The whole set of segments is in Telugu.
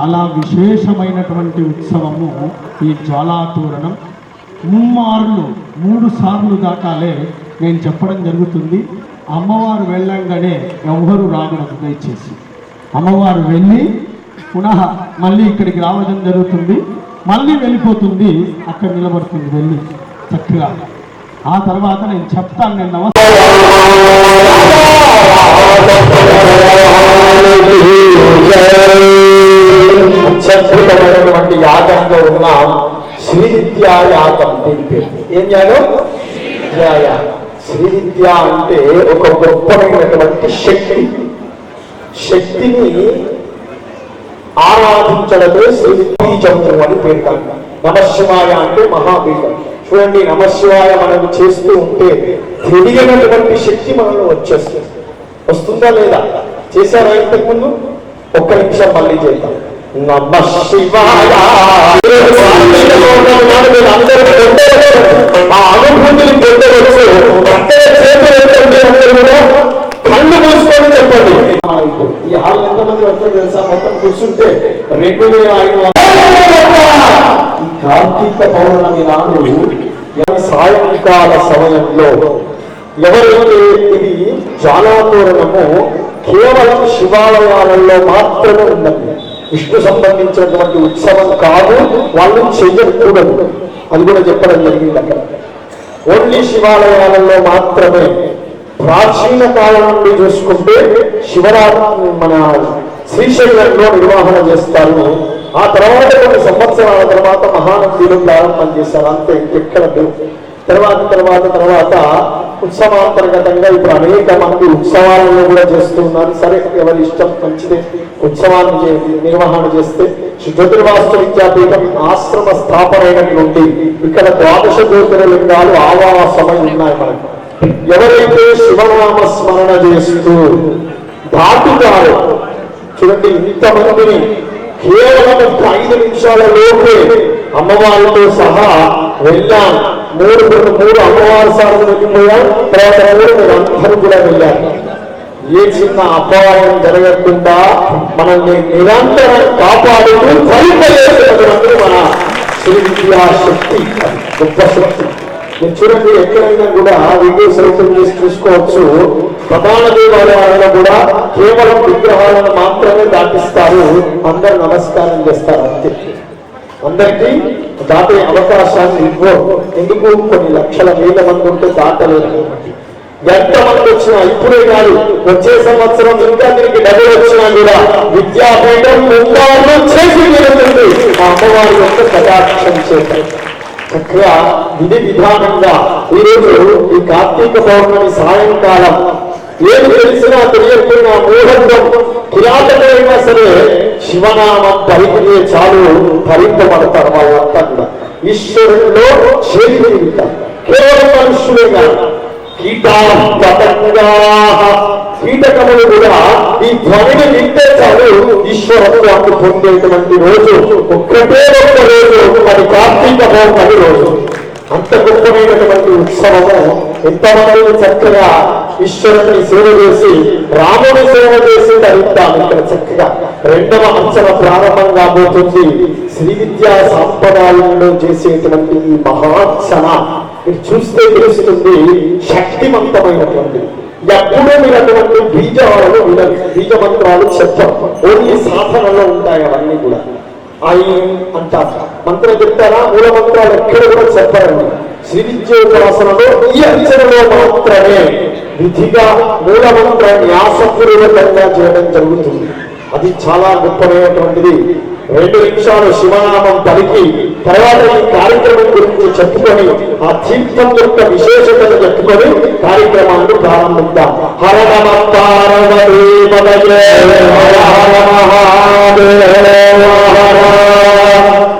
చాలా విశేషమైనటువంటి ఉత్సవము ఈ జ్వాలాతోరణం. ముమ్మార్లు మూడు సార్లు దాకాలే నేను చెప్పడం జరుగుతుంది. అమ్మవారు వెళ్ళంగానే ఎవ్వరూ రాకూడదు దయచేసి. అమ్మవారు వెళ్ళి పునః మళ్ళీ ఇక్కడికి రావడం జరుగుతుంది. మళ్ళీ వెళ్ళిపోతుంది. అక్కడ నిలబడుతుంది వెళ్ళి చక్కగా. ఆ తర్వాత నేను చెప్తాను నేను నమస్తే అద్భుతమైనటువంటి యాగంలో ఉన్న. శ్రీ దీని పేరు ఏం యాగం? విద్యాయాగం శ్రీ అంటే ఒక గొప్పమైనటువంటి శక్తి. శక్తిని ఆరాధించడమే శ్రీ అని పేరు కాదు నమశివాయ అంటే మహాబీజం చూడండి నమశివాయ మనం చేస్తూ ఉంటే తెలియనటువంటి శక్తి మనలో వచ్చేస్తుంది. వస్తుందా లేదా? చేశారా ఇంతకుముందు? ఒక్క నిమిషం మళ్ళీ చేద్దాం. నమ శివాయ అనుభూతిని పొందవచ్చు కళ్ళు మూసుకొని చెప్పండి ఈ హాల్ ఎంతమంది వస్తారు తెలుసా మొత్తం కూర్చుంటే రెండు వేల ఈ కార్తీక పౌర్ణమి నాడు సాయంకాల సమయంలో ఎవరైతే ఇది జ్వాలాతోరణము కేవలం శివాలయాలలో మాత్రమే ఉన్నది విష్ణు సంబంధించినటువంటి ఉత్సవం కాదు వాళ్ళు చెయ్యకూడదు అది కూడా చెప్పడం జరిగింది అక్కడ. ఓన్లీ శివాలయాలలో మాత్రమే. ప్రాచీన కాలం నుండి చూసుకుంటే శివరాత్రి మన శ్రీశైలంలో నిర్వహణ చేస్తారు. ఆ తర్వాత కొన్ని సంవత్సరాల తర్వాత మహానందిలో ప్రారంభం చేశారు. అంతే ఎక్కడ తర్వాత తర్వాత తర్వాత ఉత్సవాంతర్గతంగా ఇప్పుడు అనేక మంది ఉత్సవాలను కూడా చేస్తున్నారు సరే ఎవరి ఇష్టం మంచిదే. ఉత్సవాన్ని నిర్వహణ చేస్తే శ్రీ జ్యోతిర్వాస్తు విద్యాపీఠం ఆశ్రమ స్థాపన అయినటువంటి ఇక్కడ ద్వాదశ జ్యోతిర్లింగాలు ఆవాసమై ఉన్నాయి మనకు. ఎవరైతే శివనామ స్మరణ చేస్తూ దాటుతారో చూడండి ఇంతమందిని కేవలం ఒక ఐదు నిమిషాల లోపే అమ్మవారితో సహా వెళ్ళాను మూడు మూడు అమ్మవారి సార్లు వెళ్ళిపోయాం తర్వాత మూడు మీరు అందరూ కూడా వెళ్ళారు. ఏ చిన్న అపాయం జరగకుండా మనల్ని నిరంతరం కాపాడుతూ ఫలింపజేసినటువంటి మన శ్రీ శక్తి గొప్ప శక్తి. మీరు చూడండి ఎక్కడైనా కూడా వీడియోస్ అయితే చేసి చూసుకోవచ్చు. ప్రధాన దేవాలయాలలో కూడా కేవలం విగ్రహాలను మాత్రమే దాటిస్తారు. అందరు నమస్కారం చేస్తారు అంతే. అందరికీ దాటే అవకాశాన్ని ఇవ్వరు ఎందుకు? కొన్ని లక్షల వేల మంది ఉంటే దాటలేదు ఎంత మంది వచ్చినా ఇప్పుడే కాదు వచ్చే సంవత్సరం ఇంకా దీనికి డబ్బులు వచ్చినా కూడా విద్యాపీఠం ముందాలు చేసి తీరుతుంది. ఆ అమ్మవారి యొక్క కటాక్షం చేత. చక్కగా విధి విధానంగా ఈరోజు ఈ కార్తీక పౌర్ణమి సాయంకాలం ఏం తెలిసినా తెలియకున్న మూఢత్వం కిరాతమైనా సరే శివనామం పలికితే చాలు భరింపబడతారు వాళ్ళంతా కూడా ఈశ్వరుల్లో చేతి కేవలం మనుషులే కాదు కీటా పతంగా కీటకములు కూడా ఈ ధ్వనిని వింటే చాలు ఈశ్వరత్వాన్ని పొందేటువంటి రోజు. ఒక్కటే ఒక్క రోజు మరి కార్తీక పౌర్ణమి రోజు. అంత గొప్పమైనటువంటి ఉత్సవము. ఎంతమంది చక్కగా ఈశ్వరుని సేవ చేసి రాముని సేవ చేసి ధరిద్దాం ఇక్కడ చక్కగా. రెండవ అంచన ప్రారంభం కాబోతుంది శ్రీ విద్యా సాంప్రదాయంలో చేసేటువంటి ఈ మహార్చన మీరు చూస్తే తెలుస్తుంది శక్తివంతమైనటువంటి ఎప్పుడూ మీరు అటువంటి బీజాలను వినరు. బీజ మంత్రాలు చెప్పం ఓన్లీ సాధనలో ఉంటాయి అవన్నీ కూడా. అయి అంటారు. మంత్రం చెప్తారా? మూల మంత్రాలు ఎక్కడ కూడా చెప్పారండి. శ్రీవిద్యోపాసనలో ఈ అంచనలో మాత్రమే విధిగా మూల మంత్ర న్యాసపూర్వకంగా చేయడం జరుగుతుంది. అది చాలా గొప్పమైనటువంటిది రెండు నిమిషాలు శివనామం పలికి తర్వాత ఈ కార్యక్రమం గురించి చెప్పుకొని ఆ తీర్థం యొక్క విశేషతను చెప్పుకొని కార్యక్రమాన్ని ప్రారంభిద్దాం. హర నమ పార్వతీ పదయే హర మహాదేవ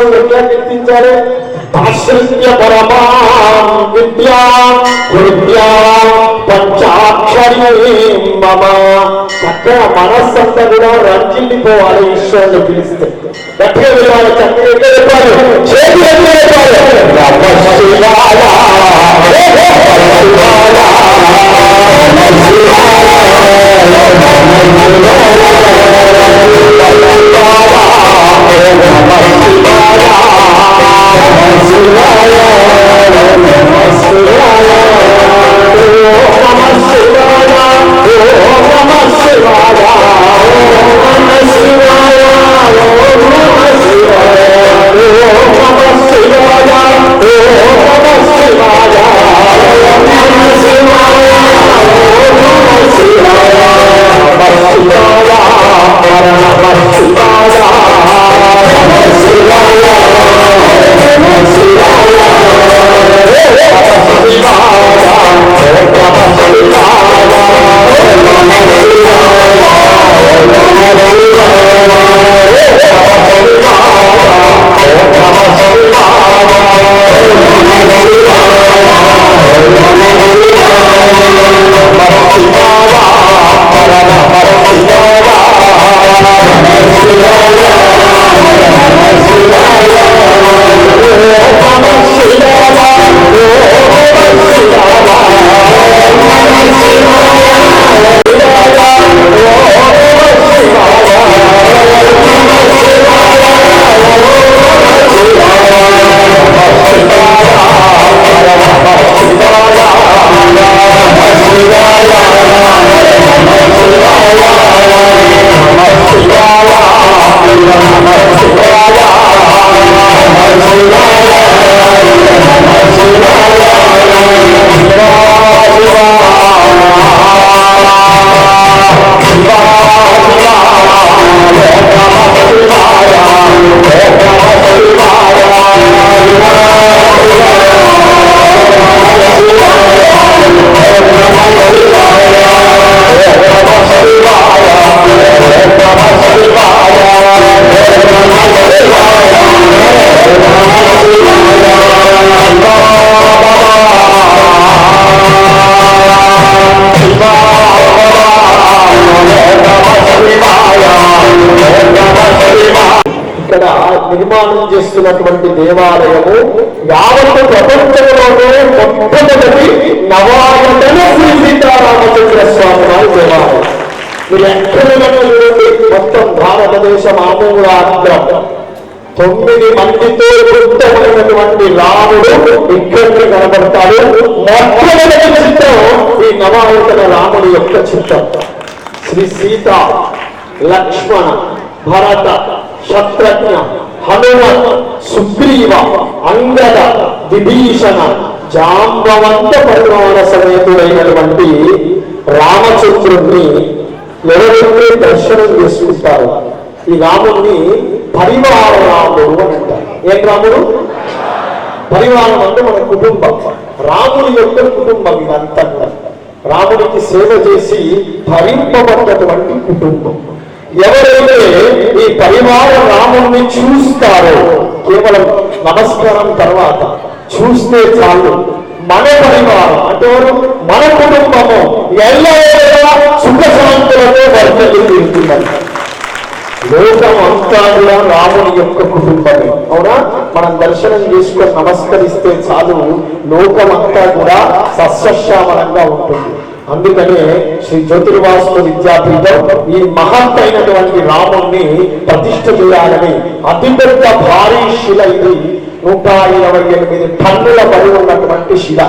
ఈశ్వరుడు ఎట్లా కీర్తించారు ఆశ్రిత్య పరమా విద్యా విద్యా పంచాక్షరి మమ చక్కగా మనస్సంతా కూడా రంజిల్లిపోవాలి ఈశ్వరుని పిలిస్తే గట్టిగా వెళ్ళాలి చక్కగా ఎక్కడ చెప్పాలి చేతి ఎక్కడ చెప్పాలి ఇక్కడ నిర్మాణం చేస్తున్నటువంటి దేవాలయము యావత్ ప్రపంచంలోనే మొట్టమొదటి నవాయతన శ్రీ సీతారామచంద్ర స్వామి వారి దేవాలయం. మీరు ఎక్కడ చూడండి. మొత్తం భారతదేశం ఆమూలాగ్రం తొమ్మిది మందితో వృత్తమైనటువంటి రాముడు ఇక్కడికి కనబడతాడు మొట్టమొదటి చిత్రం ఈ నవాయుతన రాముడి యొక్క చిత్రం. శ్రీ సీత లక్ష్మణ భరత శత్రుఘ్న హనుమ సుగ్రీవ అంగద విభీషణ జాంబవంత పరిమాణ సమేతుడైనటువంటి రామచంద్రుణ్ణి ఎవరైతే దర్శనం చేసుకుంటారు. ఈ రాముణ్ణి పరివార రాముడు అని అంటారు. ఏం రాముడు? పరివారం అంటే మన కుటుంబం. రాముని యొక్క కుటుంబం ఇదంతా. రాముడికి సేవ చేసి భరింపబడ్డటువంటి కుటుంబం. ఎవరైతే ఈ పరివార రాముడిని నమస్కారం తర్వాత చూస్తే చాలు మన పరివారం అంటే మన కుటుంబము ఎల్లవేళలా సుఖ శాంతులతో వర్తలు లోకం అంతా కూడా రాముని యొక్క కుటుంబమే అవునా? మనం దర్శనం చేసుకొని నమస్కరిస్తే చాలు లోకం అంతా కూడా సస్యశ్యామలంగా ఉంటుంది. అందుకనే శ్రీ జ్యోతిర్వాసు విద్యాపీఠం ఈ మహత్తైనటువంటి రాముణ్ణి ప్రతిష్ఠ చేయాలని అతిపెద్ద భారీ శిల ఇది. నూట ఇరవై ఎనిమిది టన్నుల బరువు ఉన్నటువంటి శిల.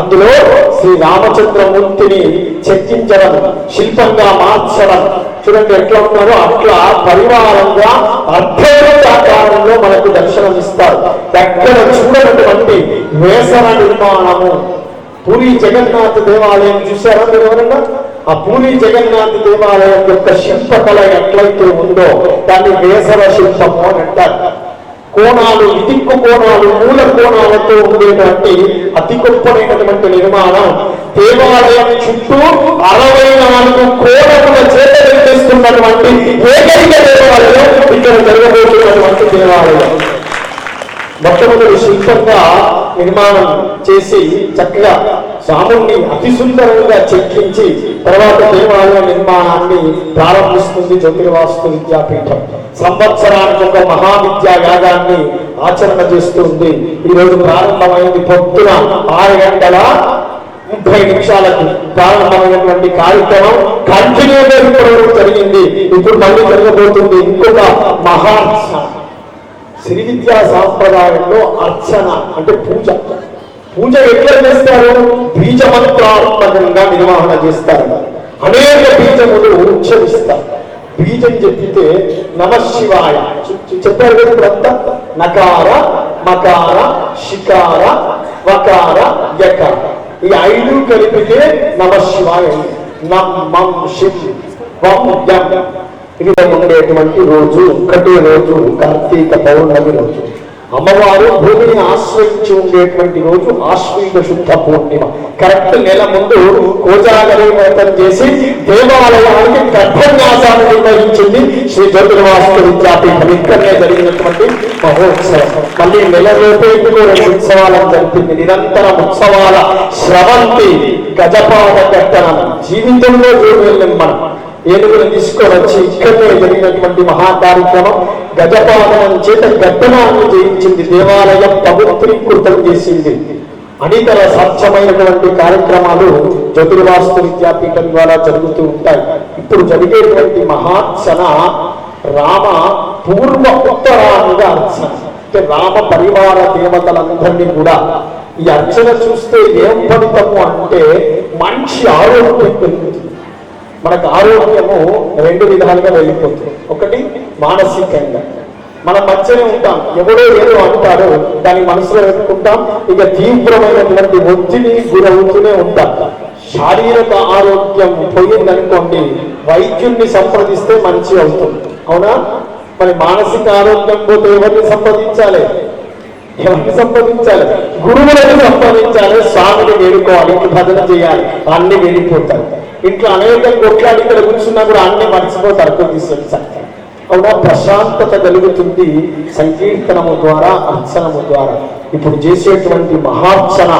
అందులో శ్రీ రామచంద్రమూర్తిని చెక్కించడం శిల్పంగా మార్చడం. చూడండి ఎట్లా ఉన్నారో అట్లా పరివారంగా అద్భుత ఆకారంలో మనకు దర్శనం ఇస్తారు దగ్గర చూడనటువంటి వేసన నిర్మాణము. పూరి జగన్నాథ్ దేవాలయం చూసారా మీరు ఎవరన్నా? ఆ పూరి జగన్నాథ్ దేవాలయం యొక్క శిల్పకళ ఎట్లయితే ఉందో దాన్ని వేసవ శిల్పము అని అంటారు. కోణాలు ఇదిక్కు కోణాలు మూల కోణాలతో ఉండేటువంటి అతి గొప్పమైనటువంటి నిర్మాణం. దేవాలయం చుట్టూ అరవై నాలుగు కోణముల చేత నిర్మిస్తున్నటువంటి ఏకైక దేవాలయం ఇక్కడ జరగబోతున్నటువంటి దేవాలయం. మొట్టమొదటి శిల్పంగా నిర్మాణం చేసి చక్కగా స్వాముణ్ణి అతి సుందరంగా చెక్కించి తర్వాత దేవాలయ నిర్మాణాన్ని ప్రారంభిస్తుంది జ్యోతిర్వాస్తు విద్యాపీఠం. సంవత్సరానికి ఒక మహావిద్యా యాగాన్ని ఆచరణ చేస్తుంది ఈ రోజు ప్రారంభమైంది పొద్దున ఆరు గంటల ముప్పై నిమిషాలకు. ప్రారంభమైనటువంటి కార్యక్రమం కంటిన్యూగా ఇప్పటివరకు జరిగింది. ఇప్పుడు మళ్ళీ జరగబోతుంది ఇంకొక మహా శ్రీ విద్యా సాంప్రదాయంలో అర్చన అంటే పూజ. పూజ ఎట్లా చేస్తారు? బీజమంత్రాత్మకంగా నిర్వహణ చేస్తారు. అనేక బీజములు ఉచ్చరిస్తారు. బీజం చెప్పితే నమశివాయ చెప్పారు కదా ఇప్పుడంతా నకార మకార షికార వకార యకార. ఈ ఐదు కలిపితే నమశివాయ నం మం శివ్. వం యం ఇది ఉండేటువంటి రోజు ఒక్కటే రోజు కార్తీక పౌర్ణమి రోజు. అమ్మవారు భూమిని ఆశ్రయించి ఉండేటువంటి రోజు ఆశ్వీజ శుద్ధ పూర్ణిమ. కరెక్ట్ నెల ముందు కోజాగరి వ్రతం చేసి దేవాలయానికి గర్భన్యాసాన్ని నిర్వహించింది శ్రీ జ్యోతిర్వాస్తు విద్యాపీఠం. ఇక్కడనే జరిగినటువంటి మహోత్సవం. మళ్ళీ నెల లోపే రెండు ఉత్సవాలను జరిపింది. నిరంతరం ఉత్సవాల స్రవంతి గజపాద కట్టడం జీవితంలో చూడలేం మనం. ఏనుగులు తీసుకొని వచ్చి ఇక్కడనే జరిగినటువంటి మహా కార్యక్రమం గజపాదనం చేత గద్దనాన్ని జయించింది దేవాలయం పవిత్రీకృతం చేసింది. అనితర సాధ్యమైనటువంటి కార్యక్రమాలు చతుర్వాస్తు విద్యాపీఠం ద్వారా జరుగుతూ ఉంటాయి. ఇప్పుడు జరిగేటువంటి మహార్చన రామ పూర్వ ఉత్తరాంగ అర్చన. అంటే రామ పరివార దేవతలందరినీ కూడా ఈ అర్చన చూస్తే ఏం ఫలితము అంటే మంచి ఆరోగ్యం పెరుగుతుంది. మనకు ఆరోగ్యము రెండు విధాలుగా వెళ్ళిపోతుంది. ఒకటి మానసికంగా. మనం మధ్యనే ఉంటాం. ఎవడో ఏదో అంటారో దాన్ని మనసులో పెట్టుకుంటాం. ఇక తీవ్రమైనటువంటి ఒత్తిడి గురవుతూనే ఉంటాం. శారీరక ఆరోగ్యం పోయిందనుకోండి వైద్యుణ్ణి సంప్రదిస్తే మంచి అవుతుంది. అవునా? మరి మానసిక ఆరోగ్యం పోతే ఎవరిని సంప్రదించాలి? ఎవరిని సంపాదించాలి గురువులను సంపాదించాలి స్వామిని వేడుకోవాలి భజన చేయాలి. అన్ని వెళ్ళిపోతారు ఇంట్లో అనేక కొట్లాడి ఇక్కడ కూర్చున్నా కూడా అన్ని మర్చిపోతారు కొద్దిసేపు అవునా? ప్రశాంతత కలుగుతుంది సంకీర్తనము ద్వారా అర్చనము ద్వారా. ఇప్పుడు చేసేటువంటి మహార్చన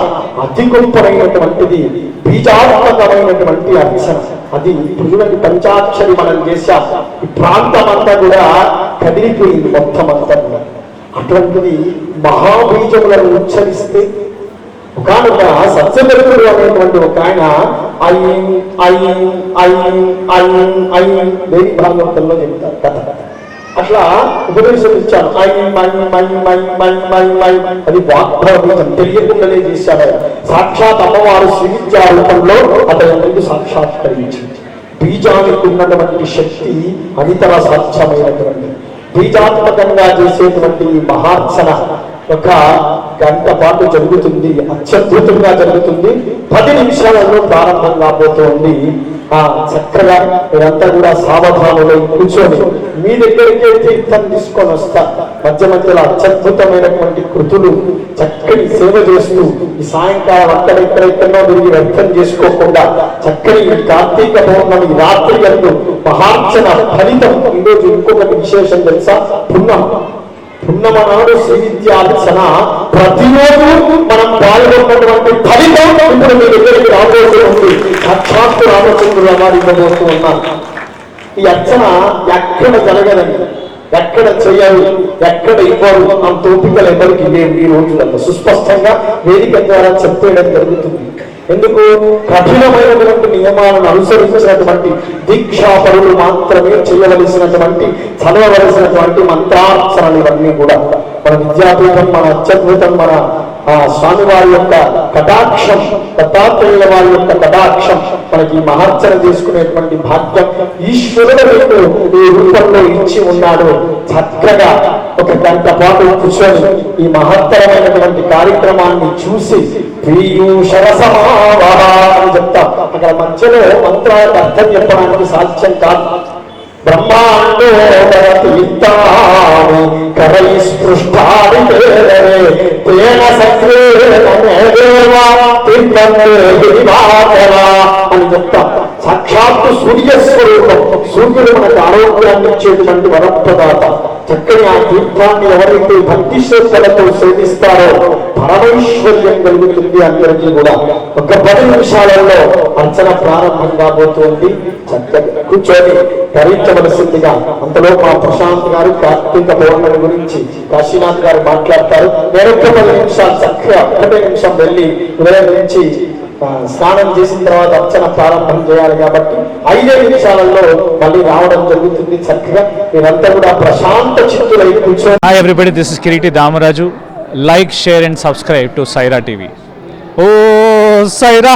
అతి గొప్పమైనటువంటిది బీజాత్మకమైనటువంటి అర్చన. అది ఇప్పుడు చూడండి పంచాక్షరి మనం చేశాం. ఈ ప్రాంతం అంతా కూడా కదిలిపోయింది మొత్తం అంతా కూడా. అటువంటిది మహాబీజములను ఉచ్చరిస్తే ఒకనొక సత్యదత్తుడు అనేటువంటి ఒక ఆయన అయ్యం అయ్యం అయ్యం అయ్యం అయ్యం దేవి భాగవతంలో చెప్తారు కథ అట్లా ఉపదేశం ఇచ్చాను ఐన్ మై మై మై మై మై మై అది వాగ్భావం తెలియకుండానే చేశాడు సాక్షాత్ అమ్మవారు శ్రీవిద్యా రూపంలో అతని ముందు సాక్షాత్కరించింది బీజానికి ఉన్నటువంటి శక్తి అనితర సాధ్యమైనటువంటి బీజాత్మకంగా చేసేటువంటి ఈ మహార్చన ఒక గంట పాటు జరుగుతుంది అత్యద్భుతంగా జరుగుతుంది. పది నిమిషాలలో ప్రారంభం కాబోతోంది ఆ చక్కగా మీరంతా కూడా సావధానులై కూర్చొని మీ దగ్గరికే తీర్థం తీసుకొని వస్తా. మధ్య మధ్యలో అత్యద్భుతమైనటువంటి కృతులు చక్కని సేవ చేస్తూ ఈ సాయంకాలం అక్కడ ఇక్కడెక్కడో తిరిగి వ్యర్థం చేసుకోకుండా చక్కని ఈ కార్తీక పౌర్ణమి రాత్రి ఎందు మహార్చన ఫలితం. ఈరోజు ఇంకొకటి విశేషం తెలుసా? పుణ్యం పున్నమ నాడు శ్రీ ప్రతిరోజు మనం పాల్గొన్నటువంటి ఫలితం ఇప్పుడు మీ దగ్గరికి రాబోతుంది సాక్షాత్తు రామచంద్రుల వారు ఇవ్వబోతూ ఉన్నారు ఈ అర్చన ఎక్కడ జరగదండి ఎక్కడ చేయరు ఎక్కడ ఇవ్వరు అంత ఓపికలు ఎవరికి లేవు ఈ రోజులలో సుస్పష్టంగా వేదిక ద్వారా చెప్పేయడం జరుగుతుంది. ఎందుకు? కఠినమైనటువంటి నియమాలను అనుసరించినటువంటి దీక్షాపరులు మాత్రమే చేయవలసినటువంటి చదవవలసినటువంటి మంత్రార్చనలు ఇవన్నీ కూడా. మన విద్యాపీఠం మన అత్యద్భుతం మన ఆ స్వామివారి యొక్క కటాక్షం దత్తాత్రేయుల వారి యొక్క కటాక్షం మనకి మహార్చన చేసుకునేటువంటి భాగ్యం ఈశ్వరుడు మీకు ఈ రూపంలో ఇచ్చి ఉన్నాడు. చక్కగా ఒక గంట పాటు కూర్చొని ఈ మహత్తరమైనటువంటి కార్యక్రమాన్ని చూసి అని చెప్తాం. అక్కడ మధ్యలో మంత్రాలకు అర్థం చెప్పడానికి సాధ్యం కాదు. బ్రహ్మాండో తీర్థాని కరై స్పృష్టాది తేన సత్యేన మేదేవా తిన్నంతే గిరివాకర అని చెప్తాం సాక్షాత్తు సూర్యస్వరూపం. సూర్యుడు మనకు ఆరోగ్యాన్ని ఇచ్చేటువంటి వరప్రదాత. చక్కని ఆ తీర్థాన్ని ఎవరైతే భక్తి శ్రద్ధలతో సేవిస్తారో పరమైశ్వర్యం కలుగుతుంది అందరికీ కూడా ఒక పది నిమిషాలలో అర్చన ప్రారంభం కాబోతోంది. చక్కగా కూర్చొని ధరించవలసిందిగా అంతలో మా ప్రశాంత్ గారు కార్తీక పౌర్ణమి గురించి కాశీనాథ్ గారు మాట్లాడతారు. నేను ఒక్క పది నిమిషాలు చక్కగా ఒకటే నిమిషం వెళ్ళి ఉదయం నుంచి స్నానం చేసిన తర్వాత అర్చన ప్రారంభం చేయాలి కాబట్టి ఐదే నిమిషాలలో మళ్ళీ రావడం జరుగుతుంది చక్కగా మీరంతా కూడా ప్రశాంత చిత్తులై కూర్చొని Hi everybody, this is Kiriti Damaraju. Like, share and subscribe to Saira TV. Oh, Saira!